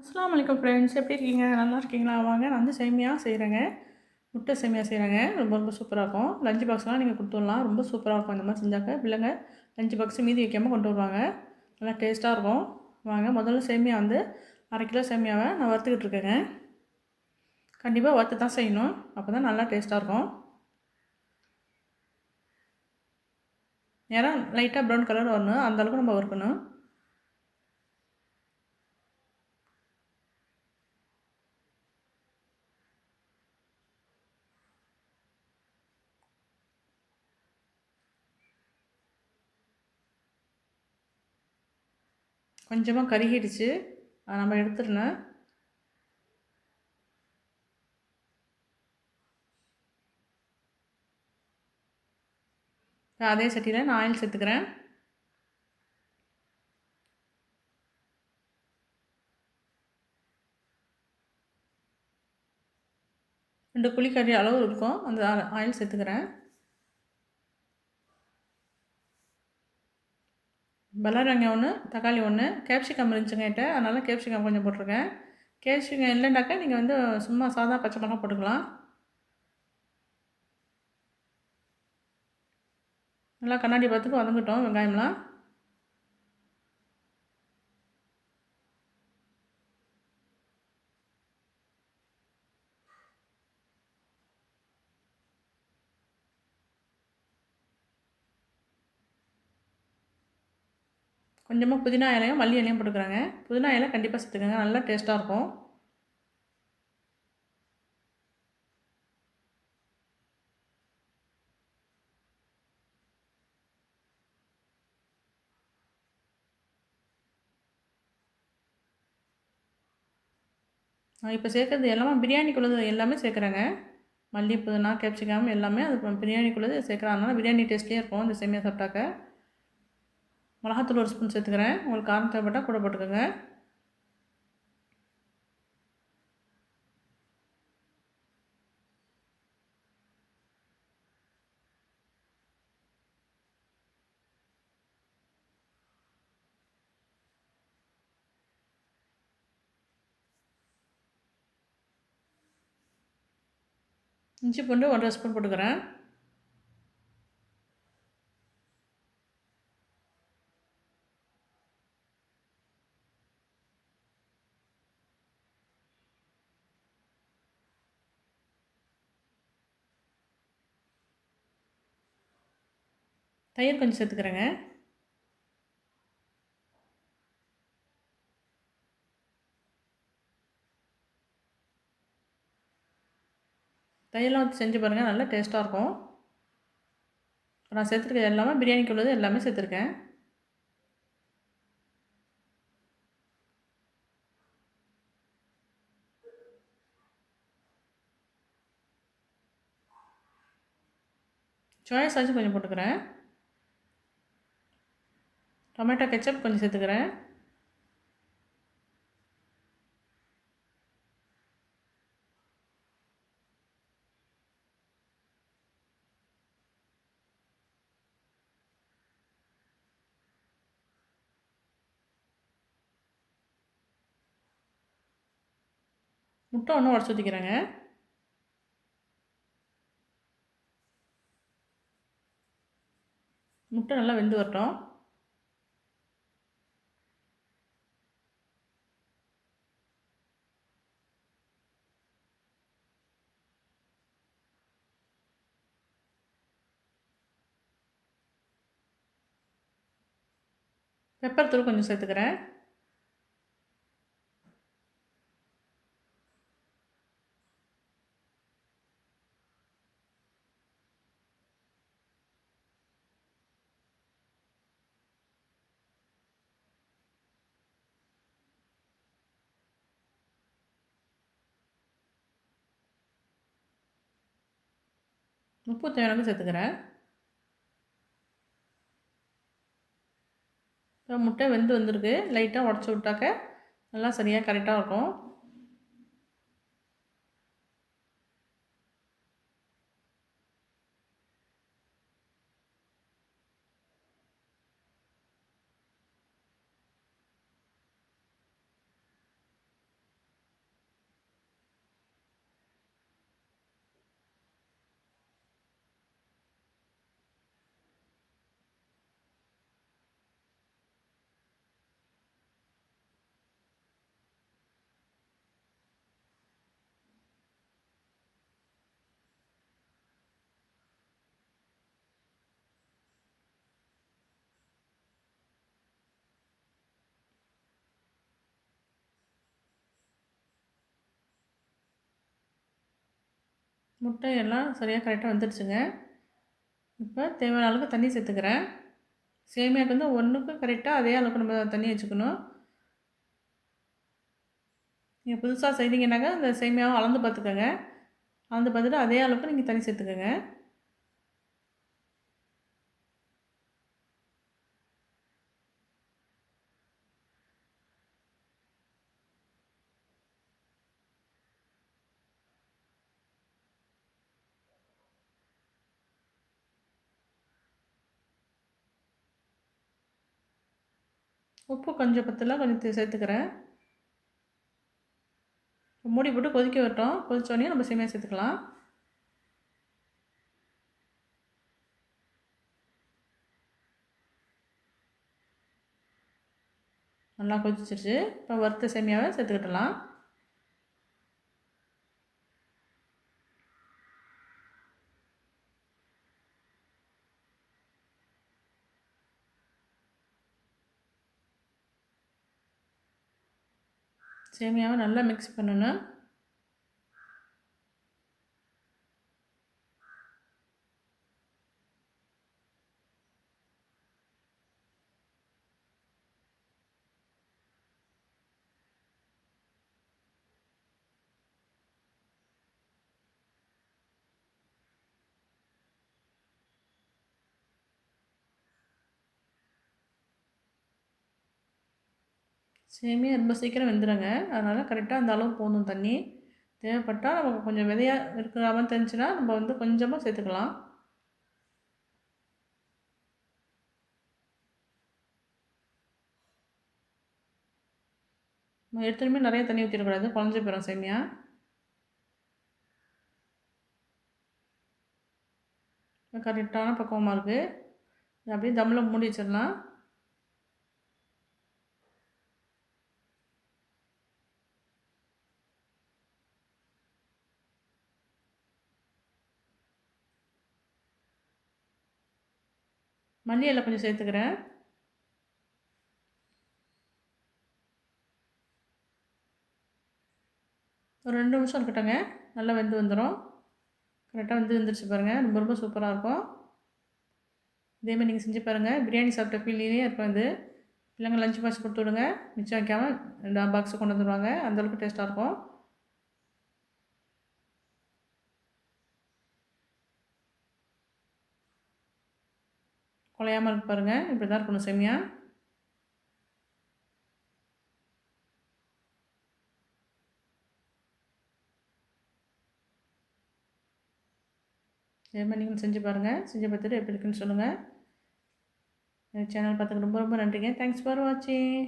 அஸ்லாம் வலைக்கம் ஃப்ரெண்ட்ஸ் எப்படி இருக்கீங்க? நல்லா இருக்கீங்களா? வாங்க நான் வந்து சேமியா செய்கிறேங்க முட்டை சேமியா செய்கிறேங்க ரொம்ப ரொம்ப சூப்பராக இருக்கும். லஞ்ச் பாக்ஸ்லாம் நீங்கள் கொடுத்துடலாம். ரொம்ப சூப்பராக இருக்கும். இந்த மாதிரி செஞ்சாக்க பிள்ளைங்க லஞ்ச் பாக்ஸ் மீதி வைக்காமல் கொண்டு வருவாங்க. நல்லா டேஸ்ட்டாக இருக்கும். வாங்க முதல்ல சேமியா வந்து அரை கிலோ சேமியாவை நான் வறுத்துக்கிட்டு இருக்கேங்க. கண்டிப்பாக வறுத்து தான் செய்யணும். அப்போ தான் நல்லா டேஸ்ட்டாக இருக்கும். நேரம் லைட்டாக ப்ரௌன் கலர் வரணும். அந்தளவுக்கு நம்ம வறுக்கணும். கொஞ்சமாக கருகிடுச்சு. அதை நம்ம எடுத்துடணும். அதே சட்டியில் நான் ஆயில் சேர்த்துக்கிறேன். ரெண்டு புளிக்கறி அளவு இருக்கும். அந்த ஆயில் சேர்த்துக்கிறேன். பல்லாரி வெங்காயம் ஒன்று தக்காளி ஒன்று கேப்சிகம் இருந்துச்சுங்க என்கிட்ட. அதனால் கேப்சிகம் கொஞ்சம் போட்டிருக்கேன். கேப்சிகம் இல்லைன்னாக்கா நீங்கள் வந்து சும்மா சாதா பச்சை மிளகா போட்டுக்கலாம். நல்லா கண்ணாடி பார்த்துட்டு வதங்கட்டும் வெங்காயம்லாம். கொஞ்சமாக புதினா இலையும் மல்லி இலையும் போட்டுக்கிறாங்க. புதினா இலை கண்டிப்பாக சேர்த்துக்கோங்க. நல்லா டேஸ்ட்டாக இருக்கும். இப்போ சேர்க்குறது எல்லாமே பிரியாணிக்குள்ளது எல்லாமே சேர்க்குறேங்க. மல்லி புதினா கேப்சிகம் எல்லாமே அது பிரியாணிக்குள்ளது சேர்க்குறாங்க அதனால் பிரியாணி டேஸ்ட்லேயே இருக்கும். இந்த செம்மியாக சாப்பிட்டாக்க. மிளகாத்தூள் ஒரு ஸ்பூன் சேர்த்துக்கிறேன். உங்களுக்கு காரம் தேவைப்பட்டால் கூட போட்டுக்கோங்க. இஞ்சி பூண்டு ஒன்றரை ஸ்பூன் போட்டுக்கிறேன். தயிர் கொஞ்சம் சேர்த்துக்கிறேங்க. தயிரெலாம் செஞ்சு பாருங்கள் நல்லா டேஸ்ட்டாக இருக்கும். நான் சேர்த்துருக்க எல்லாமே பிரியாணிக்கு உள்ளது எல்லாமே சேர்த்துருக்கேன். சோயா சாஸ் கொஞ்சம் போட்டுக்கிறேன். டொமேட்டோ கெச்சப் கொஞ்சம் சேர்த்துக்கிறேன். முட்டை ஒன்று உடச்சி ஊற்றிக்கிறேங்க முட்டை நல்லா வெந்து வரட்டும். பெப்பர் தூள் கொஞ்சம் சேர்த்துக்கிறேன். உப்பு தேவையான சேர்த்துக்கிறேன். முட்டை வெந்து வந்திருக்கு. லைட்டாக உடச்சி விட்டாக்க நல்லா சரியாக கரெக்டாக இருக்கும். முட்டை எல்லாம் சரியாக கரெக்டாக வந்துடுச்சுங்க இப்போ தேவையான அளவுக்கு தண்ணி சேர்த்துக்கிறேன். சேமியாவுக்கு வந்து ஒன்றுக்கு கரெக்டாக அதே அளவுக்கு நம்ம தண்ணி வச்சுக்கணும். நீங்கள் புதுசாக செய்தீங்கன்னாக்கா அந்த சேமியாவை அளந்து பார்த்துக்கோங்க. அளந்து பார்த்துட்டு அதே அளவுக்கு நீங்கள் தண்ணி சேர்த்துக்கோங்க. உப்பு கொஞ்சம் பத்தெல்லாம் கொஞ்சம் சேர்த்துக்கிறேன். மூடி போட்டு கொதிக்க விட்டோம். கொதிச்சோடனே நம்ம சேமியா சேர்த்துக்கலாம். நல்லா கொதிச்சிருச்சு. இப்போ வறுத்த சேமியாவை சேர்த்துக்கிட்டலாம். சேமியாவை நல்லா மிக்ஸ் பண்ணணும். சேமியா ரொம்ப சீக்கிரம் வெந்துடுங்க அதனால் கரெக்டாக அந்த அளவு போகணும் தண்ணி. தேவைப்பட்டால் நமக்கு கொஞ்சம் விதையாக இருக்கிற மாதிரி தெரிஞ்சுன்னா நம்ம வந்து கொஞ்சமாக சேர்த்துக்கலாம். நம்ம எடுத்துமே நிறைய தண்ணி ஊற்றிடக்கூடாது குழஞ்சி போயிடும் சேமியா. கரெக்டான பக்குவமாக இருக்குது அப்படியே தம்மில் மூடி வச்சிடலாம். மல்லி இலை கொஞ்சம் சேர்த்துக்கிறேன். ஒரு ரெண்டு நிமிஷம் இருக்கட்டங்க நல்லா வெந்து வந்துடும் கரெக்டாக வந்து வந்துருச்சு பாருங்கள் ரொம்ப ரொம்ப சூப்பராக இருக்கும். இதேமாதிரி நீங்கள் செஞ்சு பாருங்கள் பிரியாணி சாப்பிட்ட ஃபீல்லையே இருக்கும் இது. பிள்ளைங்க லஞ்ச் பாக்ஸ் கொடுத்து விடுங்க. மிச்சம் வைக்காமல் ரெண்டு பாக்ஸை கொண்டு வந்துடுவாங்க அந்தளவுக்கு டேஸ்ட்டாக இருக்கும். குலையாமல் இருக்கு பாருங்கள் இப்படி தான் இருக்கணும் செம்மியா. இதே மாதிரி நீங்கள் செஞ்சு பாருங்கள் செஞ்சு பார்த்துட்டு எப்படி இருக்குன்னு சொல்லுங்கள் சேனல் பார்த்துக்கு ரொம்ப ரொம்ப நன்றிங்க. தேங்க்ஸ் ஃபார் வாட்சிங்